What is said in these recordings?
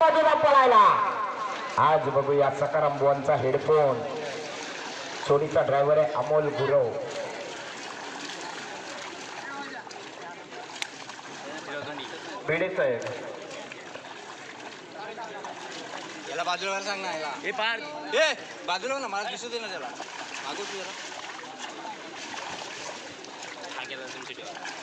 बाजूला पळायला. आज बघूया सकाराम बुवांचा हेडफोन. सोडीचा ड्रायव्हर आहे अमोल गुरव. पेढेच आहे. याला बाजूला व्हायला सांग ना याला. हे पार. ए बाजूला हो ना मला दिसू दे ना त्याला. मागू तू जरा. हा केला तुमची ठेवा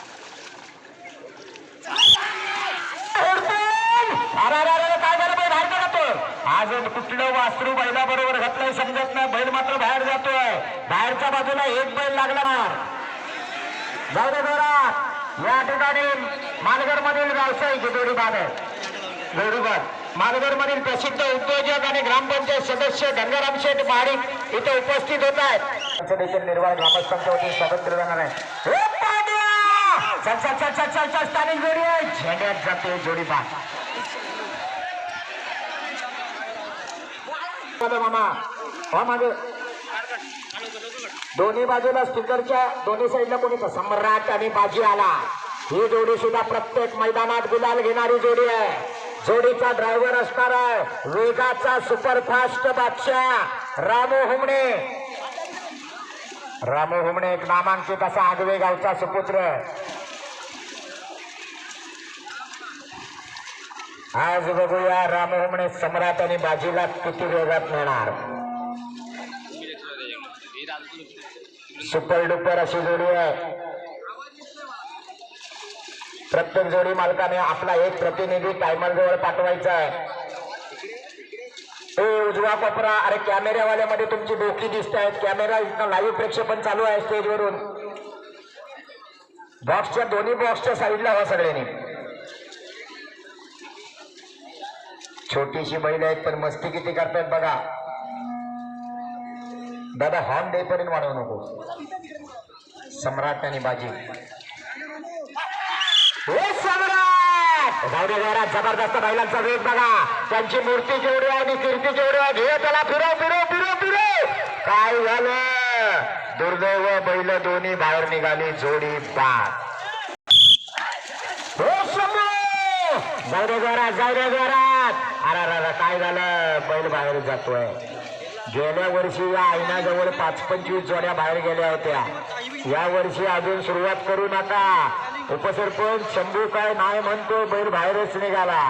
अरे अरे अरे काय झालं बैल बाहेर का जातो आज कुठलं वासरू बैलाबरोबर घातलंय समजत नाही बैल मात्र बाहेर जातोय. बाहेरच्या बाजूला एक बैल लागला जाऊ दे या ठिकाणी मालगड मधील व्यावसायिक जोडी बाद आहे. जोडीबाद. मालगड मधील प्रसिद्ध उद्योजक आणि ग्रामपंचायत सदस्य गंगाराम शेठ महाडिक इथे उपस्थित होत आहेत. देखील निर्वाळ ग्रामस्थांच्या वतीने स्वागत केलं जाणार आहे. चल चल चल चल चल चल स्थानिक जोडी आहे झेंड्यात जाते जोडीबाद. मामा. हा मागे. दोन्ही बाजूला स्पीकरच्या दोन्ही साईडला कोणी सम्राट आणि बाजी आला. ही जोडी सुद्धा प्रत्येक मैदानात गुलाल घेणारी जोडी आहे. जोडीचा ड्रायव्हर असणार आहे. वेगाचा सुपरफास्ट बादशाह रामू हुमणे. रामू हुमणे एक नामांकित असा आगवे गावचा सुपुत्र. आज बघूया रामू सम्राट आणि बाजीला किती वेगात नेणार. सुपर डुपर अशी जोडी आहे. प्रत्येक जोडी मालकाने आपला एक प्रतिनिधी टायमर जवळ पाठवायचा आहे. ए उजवा कोपरा अरे कॅमेऱ्यावाल्यामध्ये तुमची डोकी दिसत आहेत. कॅमेरा इथं लाईव्ह प्रेक्षेपण चालू आहे स्टेजवरून बॉक्सच्या दोन्ही बॉक्सच्या साईडला हवा हो सगळ्यांनी. छोटीशी बैल आहेत पण मस्ती किती करतात बघा. दादा हॉर्न देईपर्यंत वाढवू नको. सम्राट आणि बाजी. हे सम्राट! जबरदस्त बैलांचा वेग बघा. त्यांची मूर्ती केवढी आहे आणि कीर्ती केवढी आहे घे त्याला फिरव फिरव फिरव फिरव काय झालं? दुर्दैव बैल दोन्ही बाहेर निघाली जोडी बाद हो शंभू! जाऊ दे जोरात जाऊ दे जोरात. अरे अरे काय झालं? बैल बाहेर जातोय. गेल्या वर्षी या आईनाजवळ पाच पंचवीस जोड्या बाहेर गेल्या होत्या. या वर्षी अजून सुरुवात करू नका. उपसरपंच शंभू काय नाही म्हणतो बैल बाहेरच निघाला.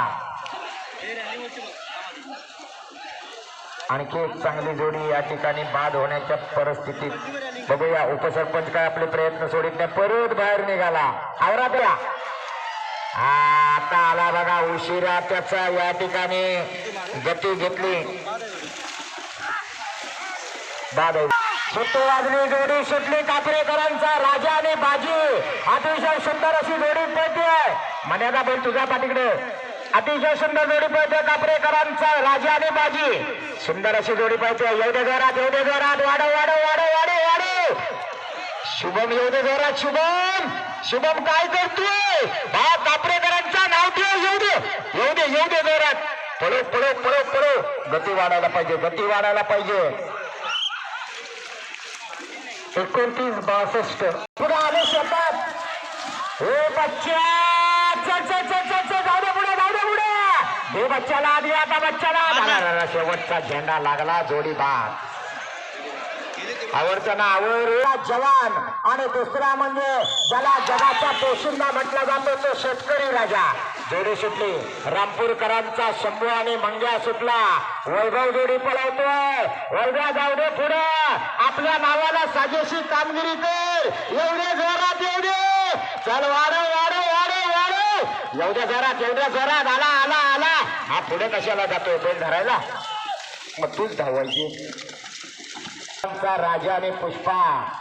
आणखी एक चांगली जोडी या ठिकाणी बाद होण्याच्या परिस्थितीत बघूया. उपसरपंच काय आपले प्रयत्न सोडित नाही. परत बाहेर निघाला. आवरा द्या आता आला बघा उशिरा त्याचा या ठिकाणी गती घेतली. बाद सुट्टी वाजली जोडी सुटली कापरेकरांचा राजा आणि बाजी. अतिशय सुंदर अशी जोडी पळते मर्यादा बोल तुझ्या पाठीकडे. अतिशय सुंदर जोडी पळते कापरेकरांचा राजा आणि बाजी. सुंदर अशी जोडी पळते एवढे घरात एवढे घरात वाढव वाढव वाढव वाढव वाढव. शुभम येऊ दे जोरात शुभम! शुभम काय करतोय? हा कापरेकरांचा नाव ठेव येऊ दे. येऊ दे येऊ दे जोरात. पळो पळो पळो पळो. गती वाढायला पाहिजे गती वाढायला पाहिजे. एकोणतीस बासष्ट. पुढे आले शेतात. हे बच्चा! चल चल चल चल चल. जाऊ दे पुढे जाऊ दे पुढे. हे बच्चाला आधी आता बच्चाला शेवटचा झेंडा लागला जोडी बाद आवडतं ना आवड जवान आणि दुसरा म्हणजे ज्याला जगाचा पोशिंदा म्हटला जातो तो शेतकरी राजा. जोडी सुटली. रामपूरकरांचा शंभू आणि मंग्या सुटला. वैभव जोडी पळवतोय. वैभव जाऊ दे पुढे. आपल्या नावाला साजेशी कामगिरी कर. एवढे जोरात एवढे चल वाढव वाढव वाढव वाढव. एवढ्या जोरात एवढ्या जोरात. आला आला आला. हा पुढे कशाला जातोय? बैल धरायला? मग तूच धावायची. आमचा राजा आणि पुष्पा.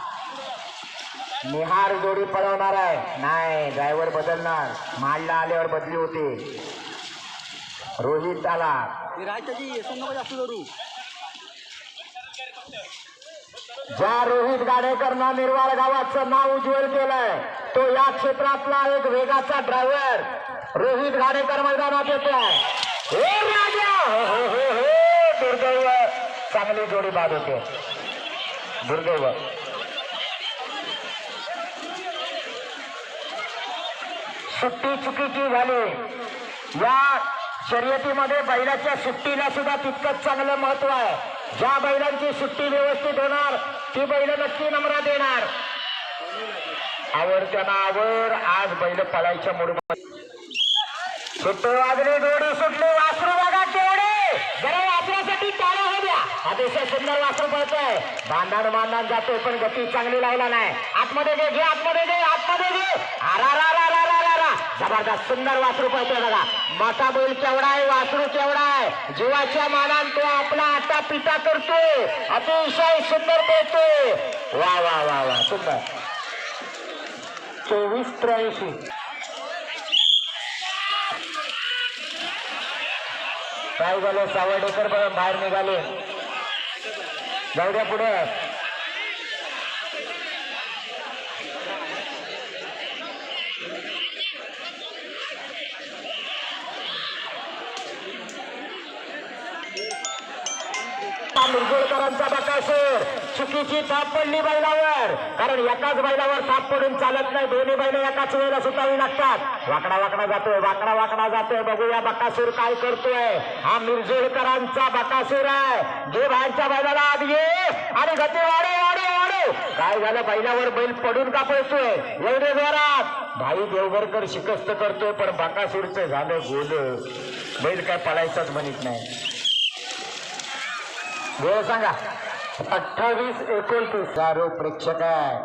निहार जोडी पळवणार आहे. नाही ड्रायव्हर बदलणार. माडला आल्यावर बदली होती. रोहित आला. ज्या रोहित गाडेकरनं निर्वाळ गावाचं नाव उज्ज्वल केलंय तो या क्षेत्रातला एक वेगाचा ड्रायव्हर रोहित गाडेकर मैदानात येतोय. हे राजा! हो हो हो हो दुर्दैव. चांगली जोडी बाद होते. दुर्दैव सुट्टी चुकीची झाली. या शर्यतीमध्ये बैलाच्या सुट्टीला सुद्धा तितकंच चांगलं महत्त्व आहे. ज्या बैलांची सुट्टी व्यवस्थित होणार ती बैल नक्की नम्रा देणार. आवडत्या नावर आज बैल पळायच्या मुडमध्ये. सुट्टी वाजली दोडी सुटली वासरू अतिशय सुंदर वासरू पळतोय. बांधान बांधान जातोय पण गती चांगली लावला नाही. आतमध्ये घे घे आतमध्ये घे आतमध्ये घे. अरा रा रा रा रा रा जबरदस्त सुंदर वासरू पळतोय बघा. माता बैल केवढा आहे वासरू केवढा आहे. जीवाच्या मानान तो आपला आता पिता करतोय. अतिशय सुंदर पळतोय. वा वा वा वा सुंदर. चोवीस त्र्याऐंशी. काय झालं? सावडेकर बघा बाहेर निघाले. जाऊ द्या पुढे. मुरगुळकरांचा बकासूर. चुकीची थाप पडली बैलावर. कारण एकाच बैलावर थाप पडून चालत नाही. दोन्ही बैल एकाच वेळेला सुटावी लागतात. वाकडा वाकडा जातोय वाकडा वाकडा जातोय. बघूया बकासूर काय करतोय. हा मिरजोळकरांचा बकासूर आहे. जे बाहेरच्या बैलाला आत ये आणि गती वाढव वाढव वाढव. काय झालं? बैलावर बैल पडून का पळतोय? एवढे जोरात. भाई देवघरकर शिकस्त करतोय पण बकासूरचं झालं गोल. बैल काय पळायचाच म्हणत नाही. वेळ सांगा. अठ्ठावीस एकोणतीस. चारो प्रेक्षक आहे!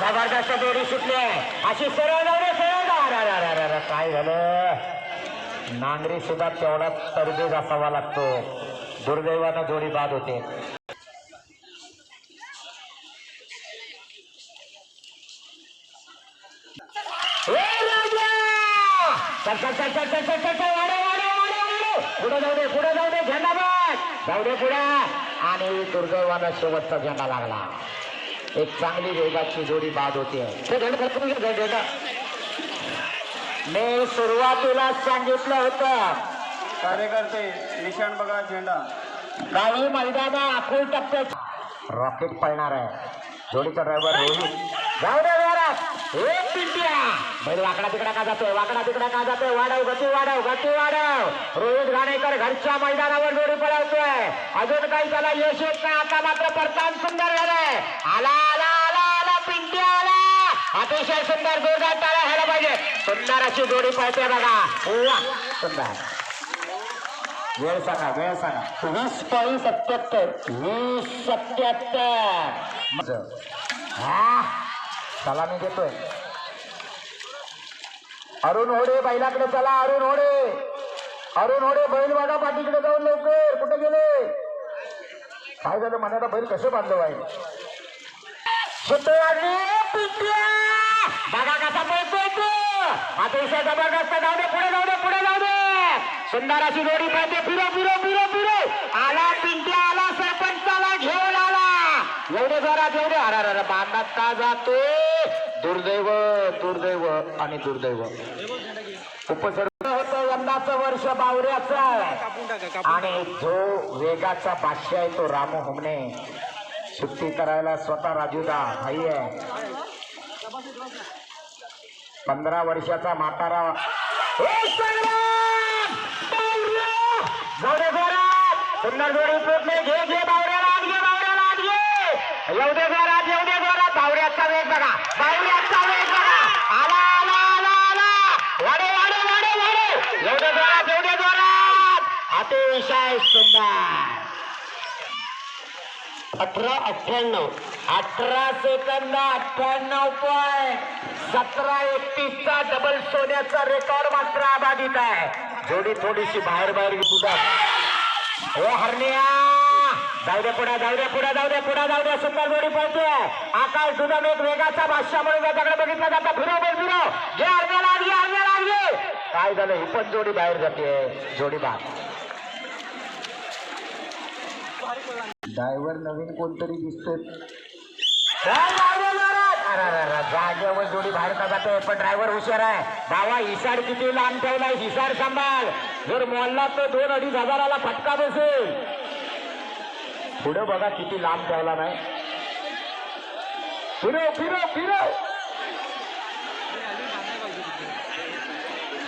जबरदस्त दोरी सुटली आहे. अशी सरळ सरळ काय झालं? नांगरी सुद्धा तेवढाच तरबेज असावा लागतो. दुर्दैवानं जोडी बाद होते. दे पुढे. आणि दुर्दैवानं शेवटचा झेंडा लागला. एक चांगली वेगाची जोडी बाद होते ते मी सुरुवातीला सांगितलं होतं. कार्यकर्ते निशाण बघा झेंडा. काही मैदान आखूळ टप्प्यात. रॉकेट पळणार आहे. जोडीचा ड्रायव्हर रोहित. जाऊ दे जोरात पिंट्या. बैल वाकडा तिकडा का जातोय? वाकडा तिकडा का जातोय? वाढव गती वाढव गती वाढव. रोहित घाणेकर घरच्या मैदानावर जोडी पळवतोय. अजून काही त्याला यश येत नाही. आता मात्र परतान सुंदर झालाय. आला आला आला आला पिंट्या आला. अतिशय सुंदर जोरदार त्याला व्हायला पाहिजे. सुंदर अशी जोडी पळते बघा. सुंदर. वेळ सांगा वेळ सांगा. वीस पॉईंट सत्याहत्तर वीस सत्याहत्तर. हा. सलामी देतोय. अरुण होडे बैलाकडे चला अरुण होडे. अरुण होडे बैल बघा पाठीकडे जाऊन लवकर. कुठे गेले? काय झालं? मनाला बैल कसं बांधलं आहे बघा कसा जबरदस्त जाऊ दे पुढे जाऊ दे पुढे जाऊ दे सुंदर अशी जोडी पाहिजे फिरो फिरो फिरो फिरो. आला पिंट्या आला सरपंचाला घेऊन आला. एवढे जरा जेवढे अरे अरे बांधात का जातोय? दुर्दैव दुर्दैव आणि दुर्दैव. उपसर्ग होतं यंदाचं वर्ष बावऱ्याचं. आणि जो वेगाचा बादशाह आहे तो रामू हुमणे. सुट्टी करायला स्वतः राजूदा हाई आहे. पंधरा वर्षाचा म्हातारा. सुंदर जोडी पोचले घे घे बावऱ्याला आत घे बावऱ्याला आत घे येऊ दे जोरात येऊ दे जोरात बावऱ्याचा वेग बघा बावऱ्याचा वेग बघा आला आला आला आला वाडे वाडे वाडे वाडे येऊ दे जोरात येऊ दे जोरात अतिशय सुंदर अठरा अठ्ठ्याण्णव. अठरा सेकंद अठ्ठ्याण्णव पॉईंट सतरा एकतीसचा डबल सोन्याचा रेकॉर्ड मात्र अबाधित आहे. जोडी थोडीशी बाहेर बाहेर सुद्धा हो हरण्या! जाऊ दे पुढे जाऊ दे पुढे जाऊ दे पुढे जाऊ सुंदर जोडी पळतोय आकाश सुद्धा एक वेगाचा भाष्यामुळे म्हणून त्याच्याकडे बघितला जातं. फिरो बोल फिरो. जे अर्ध्या लागली अर्ध्या लागली काय झालं? ही पण जोडी बाहेर जाते. जोडी बाहेर. ड्रायव्हर नवीन कोणतरी दिसतोय. जागेवर जोडी बाहेर का जातोय पण ड्रायव्हर हुशार आहे बाबा हिसाड किती लांब ठेवलाय हिसाड सांभाळ जर मोडला तर दोन अडीच हजाराला फटका बसेल पुढे बघा किती लांब ठेवला नाही. फिरो फिरो फिरो.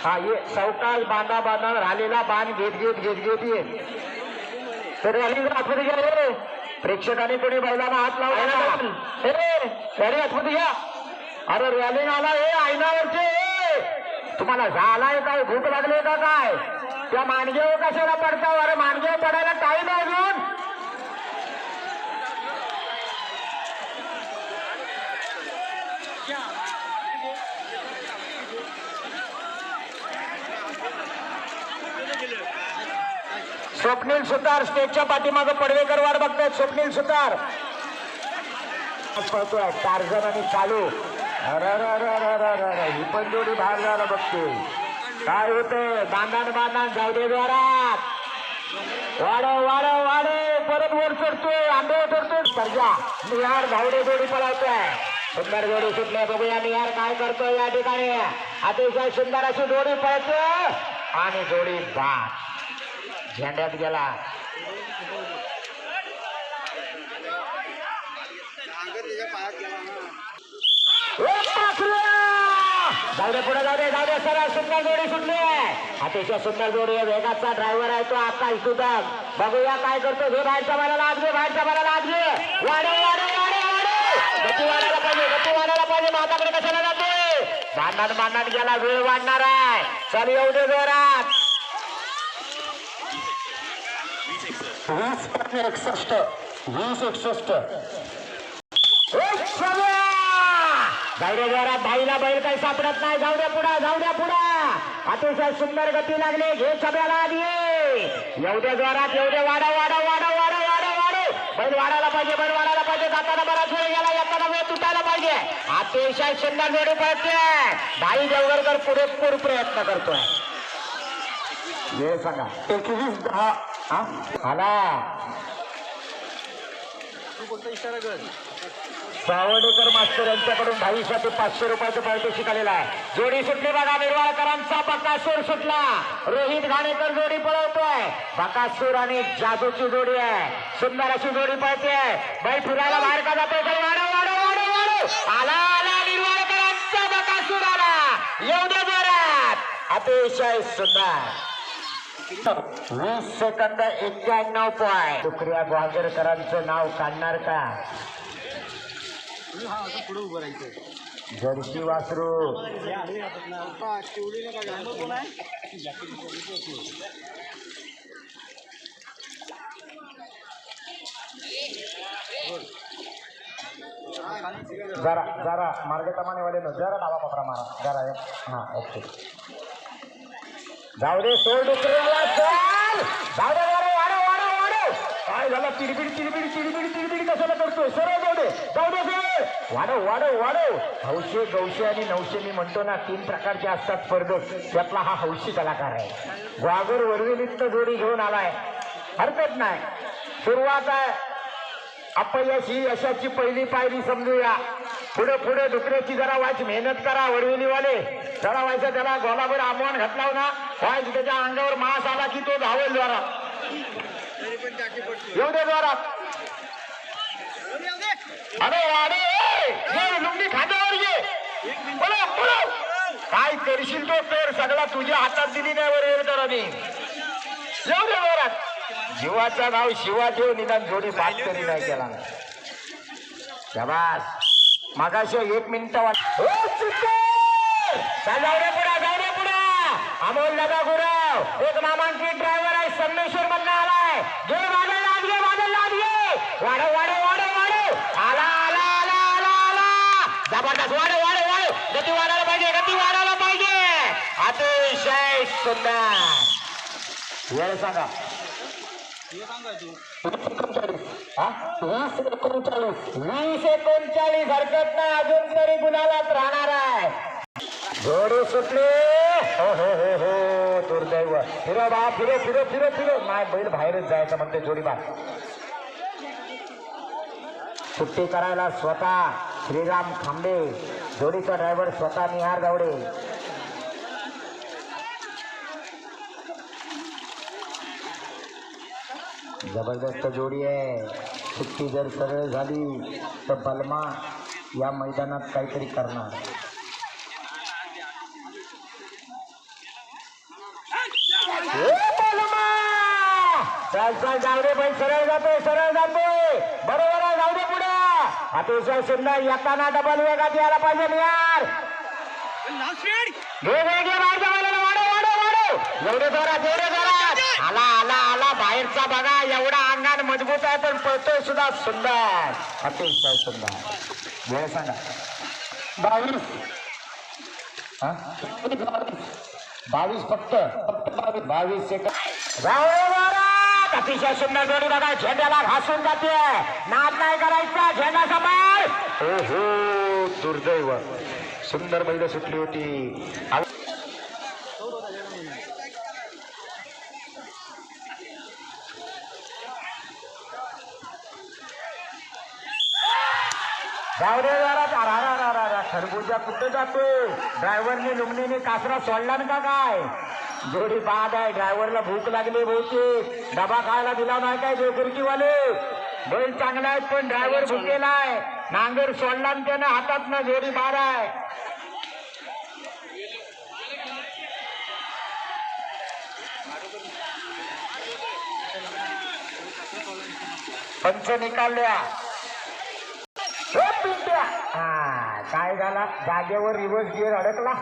हा ये सवकाश बांधा बांधा राहिलेला बाण घेत घेत घेत घेत ये. तर रॅली आतमध्ये घ्या रे. प्रेक्षकांनी कोणी बैलांना हात लावला रॅली आतमध्ये घ्या. अरे रॅली आला हे आयनावरचे. तुम्हाला झालाय काय? भूक लागली का काय? त्या मानगेव कशाला पडता अरे मानगेव पडायला टाईम अजून स्वप्नील सुतार स्टेजच्या पाठीमागं पडवेकर वाट बघतायत स्वप्नील सुतार. पळतोय टार्झन आणि चालू. ही पण जोडी बाहेर जायला बघते काय होतंय बांधान बांधान जाऊ दे जोरात वाढव वाढव वाढव परत वर चढतोय आंबे चढतोय सर्जा निहार धावडे जोडी पळवतोय सुंदर जोडी सुटले बघूया निहार काय करतोय या ठिकाणी अतिशय सुंदर अशी जोडी पळतोय आणि जोडी बाद झेंड्यात गेला जाऊ दे पुढे जाऊ दे जाऊ दे सरळ सुंदर जोडी सुटली आहे. अतिशय सुंदर जोडी आहे. वेगाचा ड्रायव्हर आहे तो आता दुधाम बघूया काय करतो घे बाहेरच्या मला लागले घे बाहेरच्या मला आज घे वाढे वाढे वाढे वाढे गती वाढायला पाहिजे गती वाढायला पाहिजे. माताकडे कशाला जाते भांडण भांडण गेला. वेळ वाढणार आहे. चल येऊ दे जोरात. वीस पाचशे एकसष्ट वीस एकसष्ट जाऊ द्या जरा बाईला बैल काही सापडत नाही जाऊ द्या पुढा जाऊ द्या पुढा अतिशय सुंदर गती लागली घे छब्याला आधी येऊ द्या जोरात येऊ द्या वाडा वाडा वाडा वाडा वाडा वाडा बैल वाढायला पाहिजे बैल वाढायला पाहिजे जाताना बराच वेळ गेला येताना वेळ तुटायला पाहिजे अतिशय सुंदर जोडी पळते भाई देवगडकर पुरेपूर प्रयत्न करतोय हे सांगा एकवीस दहा हा? आला. तू सावडेकर मास्टर यांच्याकडून दहावीसाठी पाचशे रुपयाचं पारितोषिक आलेलं आहे. जोडी सुटली बघा निर्वाळकरांचा बकासूर सुटला. रोहित घाणेकर जोडी पळवतोय. बकासूर आणि जादूची जोडी आहे. सुंदर अशी जोडी पळते. बाई फिरायला बाहेर का जातोय वाढव वाढव वाढव वाढव. आला आला निर्वाळकरांचा बकासूर आला. दे जोरात. अतिशय सुंदर. वीस सेकंद एक्क्याण्णव पॉईंट दुकऱ्या ग्वागरकरांचं नाव काढणार का? पुढे उभं राहायचं जर्सी वासरू. जरा जरा मार्गक्रमाने वाले ना जरा डावा पकडा मारा जरा हा ओके. जाऊ दे सोड दुसऱ्याला चल! जाऊ दे वाढव वाढव वाढव! वाढव काय झालं? चिडबिड चिडबिड चिडबिड चिडबिड कशाला करतोय? सरळ जाऊ दे जाऊ दे सरळ! वाढव वाढव वाढव! हौशे गौशे आणि नवशे मी म्हणतो ना तीन प्रकारचे असतात स्पर्धक. त्यातला हा हौशी कलाकार आहे. ग्वागर वरविलित जोडी घेऊन आलाय. हरकत नाही. सुरुवात आहे. अपयश ही यशाची पहिली पायरी समजूया. पुढे पुढे दुसऱ्याची जरा वाच मेहनत करा वडविलीवाले. जरा व्हायचं त्याला गोलाभर आव्हान घातला ना. व्हायच त्याच्या अंगावर मास आला की तो धावेल द्वारा येऊ दे द्वारा अरे वाडे लुंगी खांद्यावर ये बोला बोला. काय करशील तो कर सगळा तुझ्या हातात दिली नाही वर येईल तर आम्ही. येऊ दे वरात जीवाचा नाव शिवा ठेव निदान जोडी बात तरी नाही केला. शबास. मागाशी एक मिनिट वाट पुढा जाऊ दे पुढा. अमोल दादा गुरव. एक नामांकित ड्रायव्हर आहे संमेश्वर मधला आलाय. वादळ लाद घे वादळ लाद घे. वाढव वाढव वाढव वाढव. आला आला आला आला आला. जबरदस्त. वाढव वाढव वाढव. गती वाढायला पाहिजे गती वाढायला पाहिजे. अतिशय सुंदर. वेळ सांगा? वीस एकोणचाळीस हरकत नाही अजून तरी गुन्हालाच राहणार आहे जोडी सुटले हो हो हो हो दुर्दैव फिरो बा फिरो फिरो फिरो फिरो माय बैल बाहेरच जायचं म्हणते जोडीबा सुट्टी करायला स्वतः श्रीराम खांबे जोडीचा ड्रायव्हर स्वतः निहार गावडे जबरदस्त जोडी आहे. सुट्टी जर सरळ झाली तर बलमा या मैदानात काहीतरी करणार. चाल चाल जाऊ दे पण सरळ जातोय सरळ जातोय. बरोबर आहे जाऊ दे पुढे. अतिशय सुंदर येताना डबल वेगात यायला पाहिजे यार घे बाहेर वाढव वाढव वाढव. एवढे एवढे बाहेरचा बघा एवढा अंगान मजबूत आहे पण पळतोय सुद्धा सुंदर. अतिशय सुंदर. वेळ सांगा. बावीस. बावीस फक्त. फक्त बावीस बावीस सेकंद अतिशय सुंदर जोडी बघा झेंड्याला घासून जाते. नाद नाही करायचा झेंडा समोर. हो हो दुर्दैव. सुंदर महिला सुटली होती. आव- जाऊ जरा रा रा रा रा खरबूजा जातोय ड्रायव्हरने लुमणीने कासरा सोडला ना का काय? जोडी बाद आहे. ड्रायव्हरला भूक लागली बहुतेक. डबा खायला दिला नाही काय जोगिरकीवाले? बैल चांगला आहे पण ड्रायव्हर भुकेला आहे. नांगर सोडला ना त्यानं हातात ना जोडी बार आहे. पंच निकालल्या काय झाला? जागेवर रिव्हर्स गिअर अडकला.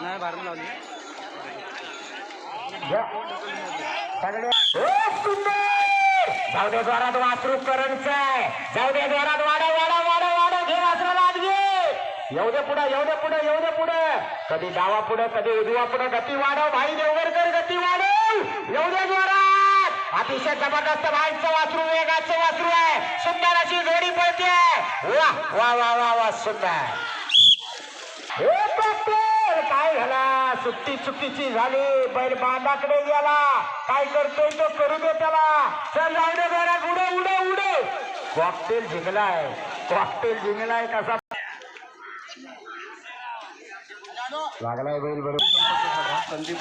नाही बाहेरून लावली. या. सगळे सुंदर! जाऊ दे जोरात वासरू करंटचं आहे. जाऊ दे जोरात वाडा वाडा वाडा वाडा घे वासराला घे. येऊ दे पुढे येऊ दे पुढे येऊ दे पुढे. कधी डावा पुढे कधी उजवा पुढे गती वाढव. भाई देवगडकर गती वाढव. येऊ दे जोरात. अतिशय जबरदस्त भाईचं वासरू वेगाचं वासरू आहे. सुंदर वा वा वा वा वा सुंदर. हे डॉक्टर काय झाला? सुट्टी चुकीची झाली. बैल बांधाकडे गेला. काय करतोय तो करू दे त्याला. चल जाऊ दे जरा उडे उडे उडे कॉकटेल जिंकलाय. कॉकटेल जिंकलाय कसा लागलाय बैल बरोबर. संदीप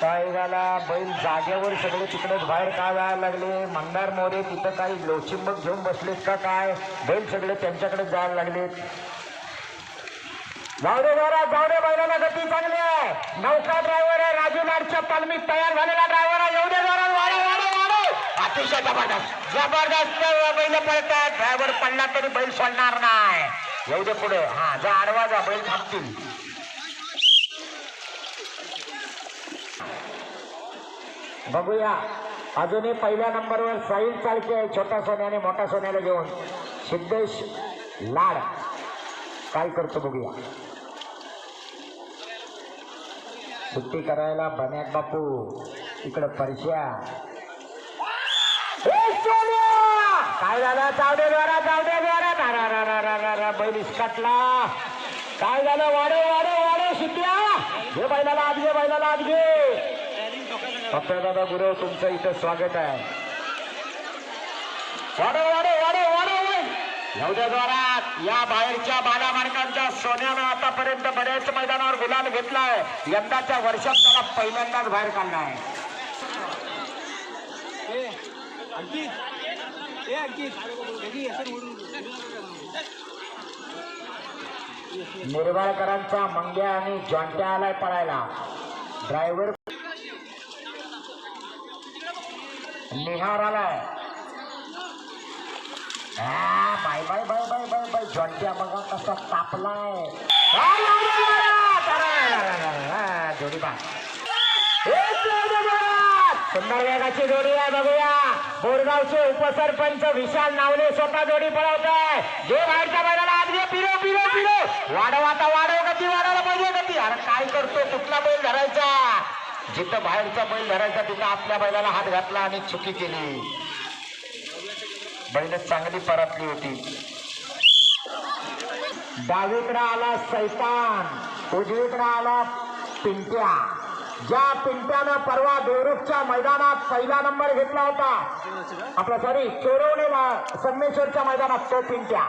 काय झाला? बैल जागेवर सगळे तिकडेच बाहेर काय जायला लागले? मंदार मोरे तिथं काही लोचिंबक घेऊन बसलेत का काय? बैल सगळे त्यांच्याकडे जायला लागलेत. जाऊ दे जरा जाऊ दे बैलाला गती चांगली आहे. नौका ड्रायव्हर आहे राजू लाडच्या तालमीत तयार झालेला ड्रायव्हर आहे. येऊ दे अतिशय जबरदस्त. जबरदस्त बैल पळतात ड्रायव्हर पडला तरी बैल सोडणार नाही. येऊ दे पुढे. हा जा आडवा जा बैल थांबतील. बघूया. अजूनही पहिल्या नंबरवर साईल चालके आहे. छोटा सोन्याने मोठा सोन्याला घेऊन. सिद्धेश लाड. काय करतो बघूया. सुट्टी करायला बन्यात बापू. इकडं परश्या ए, सोन्या! काय झालं? चावडे दे चावडे द्वारा दे रा, रा, रा, रा, रा, रा, बैल इसकाटला. काय झालं? वाढव वाढव वाढव सिद्ध्या हे बैलाला आज घे बैलाला आज घे. दादा गुरव तुमचं इथं स्वागत आहे. वाढव वाढव वाढव वाढव येऊ या बाहेरच्या बाला मार्गांच्या सोन्यानं आतापर्यंत बऱ्याच मैदानावर गुलाल घेतलाय. यंदाच्या वर्षात त्याला पहिल्यांदाच बाहेर काढला आहे मुरबाळकरांचा मंग्या आणि जॉन्ट्या आलाय पळायला ड्रायव्हर निहार आलाय हा, बाय bye bye bye bye bye जॉन्ट्या बघा कसा तापलाय जोडी बा सुंदर वेगाची जोडी आहे बघूया. बोरगावचे उपसरपंच विशाल नावले स्वतः जोडी पळवत आहे जे बाहेरच्या बैलाला आज घे पिरो पिरो पिरो. वाढव आता वाढव गती वाढवला पाहिजे गती. अरे काय करतो कुठला बैल धरायचा? जिथं बाहेरचा बैल धरायचा तिथं आपल्या बैलाला हात घातला आणि चुकी केली. बैल चांगली परतली होती. डावीकडे आला सैतान उजवीकडे आला पिंट्या. ज्या पिंट्यानं परवा देवरुखच्या मैदानात पहिला नंबर घेतला होता. आपला सॉरी चोरवणीला संगमेश्वरच्या मैदानात तो पिंट्या.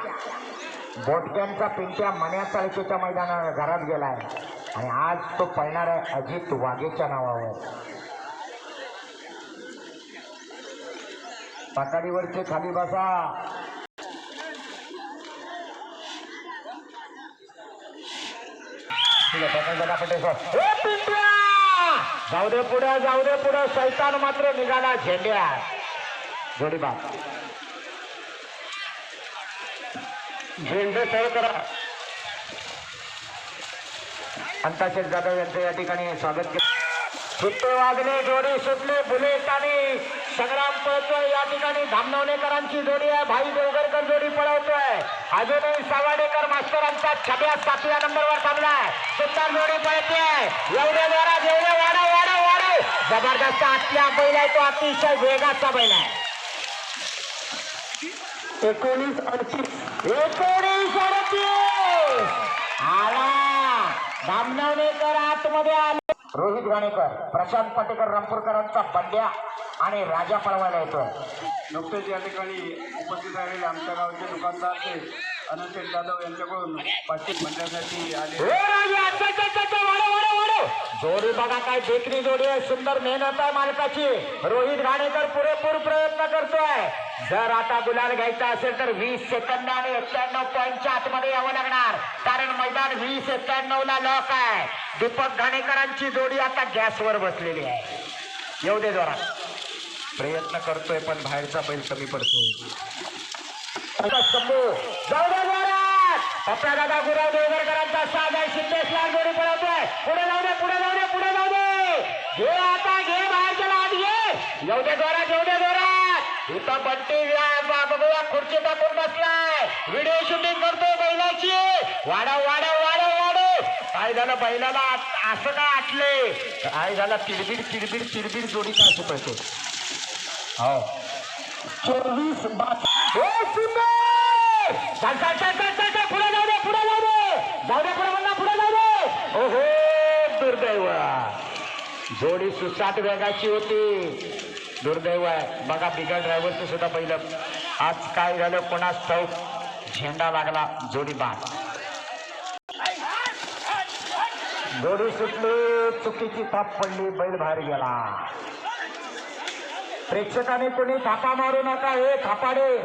बोटक्यांचा पिंट्या मन्या चाळकेच्या मैदानात घरात गेलाय. आणि आज तो पळणार आहे अजित वाघेच्या नावावर. पकाडीवरचे खाली बसा. ठीक आहे पटेल सर. पिंट्या! जाऊ दे पुढे जाऊ दे पुढे. सैतान मात्र निघाला झेंड्या जोडी बाप. झेंडे सर करा. अंताशेठ जाधव यांचं या ठिकाणी स्वागत केलं. सुट्टे वाजले जोडी सुटले बुलेट आणि संग्राम पळतोय. या ठिकाणी धामनवणेकरांची जोडी आहे. भाई देवगरकर जोडी पळवतोय. अजूनही सावाडेकर मास्तरांचा छब्या सातव्या नंबरवर थांबलाय सुंदर जोडी पळते एवढे द्वारा एवढे वाढव वाढव वाढव. जबरदस्त आतल्या बैल आहे तो. अतिशय वेगाचा बैल आहे. एकोणीस अडतीस. एकोणीस अडतीस. आला. धामनवणेकर आतमध्ये आले. रोहित घाणेकर प्रशांत पाटेकर रामपूरकरांचा बंड्या आणि राजा पळवायला येतोय. नुकतेच या ठिकाणी उपस्थित राहिलेले आमच्या गावचे दुकानदार ते अनंत जाधव यांच्याकडून पाचशे मंडळासाठी आले. जोडी बघा काय देखणी जोडी आहे सुंदर मेहनत आहे मालकाची. रोहित घाणेकर पुरेपूर प्रयत्न करतोय. जर आता गुलाल घ्यायचा असेल तर वीस सेकंद आणि एक्क्याण्णव पॉईंटच्या आतमध्ये यावं लागणार. कारण मैदान वीस एक्क्याण्णव ला लॉक आहे. दीपक घाणेकरांची जोडी आता गॅसवर बसलेली आहे. येऊ दे जोरा प्रयत्न करतोय पण बाहेरचा बैल कमी पडतोय. आता जाऊ दे जोरात. आपल्या दादा गुराव देवगरकरांचा साज आहे. सिद्धेशला जोडी पळवतोय. पुढे जाऊ दे पुढे जाऊ दे पुढे जाऊ दे. घे आता घे बाहेरच्या आत घे. येऊ दे जोरात येऊ दे जोरात. इथं बंटी बा- बघूया खुर्ची टाकून बसलाय. व्हिडिओ शूटिंग करतोय बैलाची. वाढव वाढव वाढव वाढव. काय झालं बैलाला असं का आटले? काय झालं तिडबीड तिडबीड तिडबीड जोडी का असं पळतो हो. चोवीस बात हो सुंदर चल चल चल पुढे जाऊ दे पुढे जाऊ दे. जाऊ दे पुढे म्हणा पुढे जाऊ दे. ओहो दुर्दैव. जोडी सुसाट वेगाची होती. दुर्दैव आहे. बघा बिगर ड्रायव्हरचं सुद्धा पहिलं. आज काय झालं? कोणास चौक झेंडा लागला जोडी बाद. जोडी सुटली चुकीची थाप पडली बैल बाहेर गेला. प्रेक्षकाने कोणी थापा मारू नका हे थापाडे.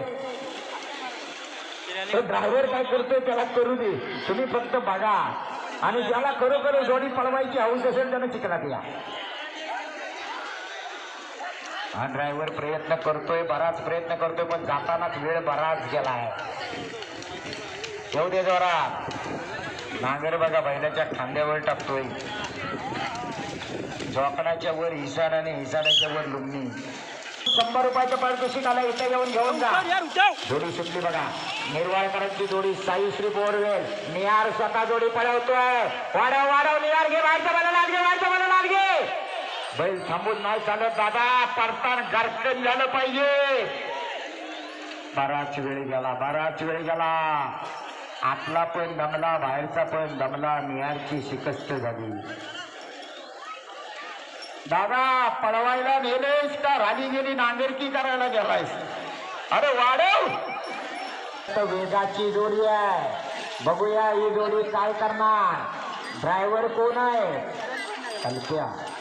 तो ड्रायव्हर काय करतोय त्याला करू दे. तुम्ही फक्त बघा. आणि ज्याला खरोखर जोडी पळवायची हौस असेल त्यानं चिकनात या. हा ड्रायव्हर प्रयत्न करतोय बराच प्रयत्न करतोय पण जातानाच वेळ बराच गेला आहे येऊ दे जोरात. नांगर बघा बैलाच्या खांद्यावर टाकतोय. जोकडाच्या वर हिसाड आणि हिसाडाच्या वर लुंगणी शंभर रुपयाचं पारितोषिक आलं इथे येऊन घेऊन जा. जोडी सुटली बघा. निर्वाळकरांची जोडी साईश्री बोरवेल. निहार स्वतः जोडी पळवतोय. वाढव वाढव निहार घे बाहेरचा मला लाग घे बाहेरचा मला लाग घे. बैल थांबून नाही चालत दादा. परतान गारकन झालं पाहिजे. बराच वेळ गेला बराच वेळ गेला. आपला पण दमला बाहेरचा पण दमला निहारची शिकस्त झाली. दादा पळवायला गेलेस का? राली गेली नांगरकी करायला गेलायस? अरे वाढव! तर वेगाची जोडी आहे. बघूया ही जोडी काय करणार. ड्रायव्हर कोण आहे? हलक्या.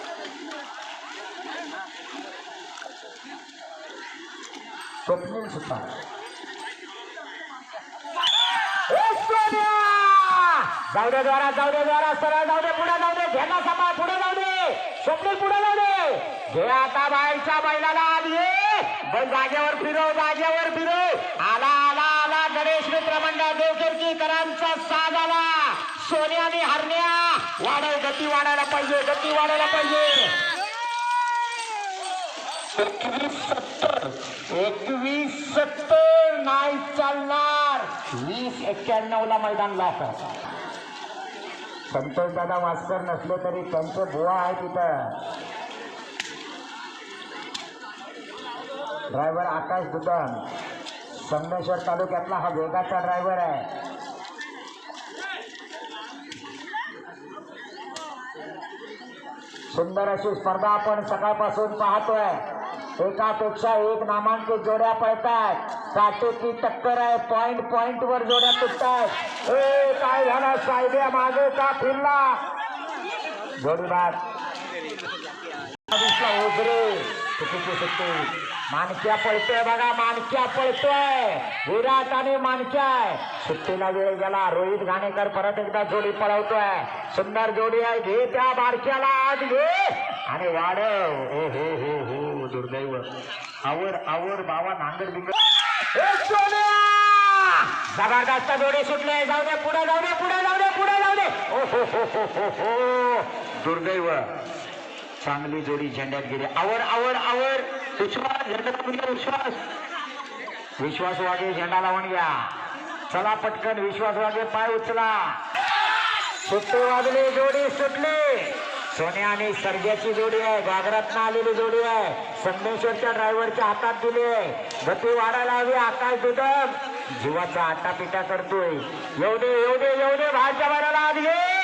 स्वप्नील सोन्या! जाऊ दे द्वारा जाऊ दे द्वारा सरळ जाऊ दे पुढे जाऊ दे घ्यायला सांभाळ पुढे जाऊ दे. स्वप्नील पुढे जाऊ दे. घे आता बाहेरच्या बैलाला घे बैल जागेवर फिरव जागेवर फिरव आला आला आला गणेश मित्र मंडळ देवकरकीकरांचा साज आला सोन्याने हरण्या. वाढव गती वाढायला पाहिजे गती वाढायला पाहिजे. एकवीस सत्तर नाही चालणार. वीस एक्क्याण्णव ला मैदान लॉक संतोष दादा मास्तर नसले तरी त्यांचे बुवा आहे तिथं ड्रायव्हर आकाश दुकान संगमेश्वर तालुक्यातला हा वेगाचा ड्रायव्हर आहे. सुंदर अशी स्पर्धा आपण सकाळपासून पाहतोय. एकापेक्षा एक नामांकित जोड्या पळतात. काटेची टक्कर आहे. पॉइंट पॉइंट वर जोड्या तुटतात. ए काय झालं? सायद्या मागे का फिरला? जोडीबाद सुट्टी. मानक्या पळतोय बघा मानक्या पळतोय. विराट आणि मानक्या. सुट्टीला वेळ गेला. रोहित घाणेकर परत एकदा जोडी पळवतोय. सुंदर जोडी आहे. घे त्या बारक्याला आज घे. आणि वाढव. हो हो हो हो. दुर्दैव आवर आवर बाबा नांगर बिंगर. जबरदस्त डोळे सुटले. जाऊ दे पुढे जाऊ दे पुढे जाऊ दे पुढे जाऊ दे. ओ हो हो हो हो हो. दुर्दैव. चांगली जोडी झेंड्यात गेली. आवर आवर आवर. विश्वास झेंडा विश्वास. विश्वास वागे झेंडा लावून घ्या. चला पटकन विश्वास वागे पाय उचला. सुट्टे वाजले जोडी सुटली. सोन्या आणि सर्जाची जोडी आहे. गागरातनं आलेली जोडी आहे. संगमेश्वरच्या ड्रायव्हरच्या हातात दिली आहे. गती वाढायला हवी आकाश दुदम. जीवाचा आटापिटा करतोय. येऊ दे येऊ दे येऊ दे. बाहेरच्या बाहेरला आज घे.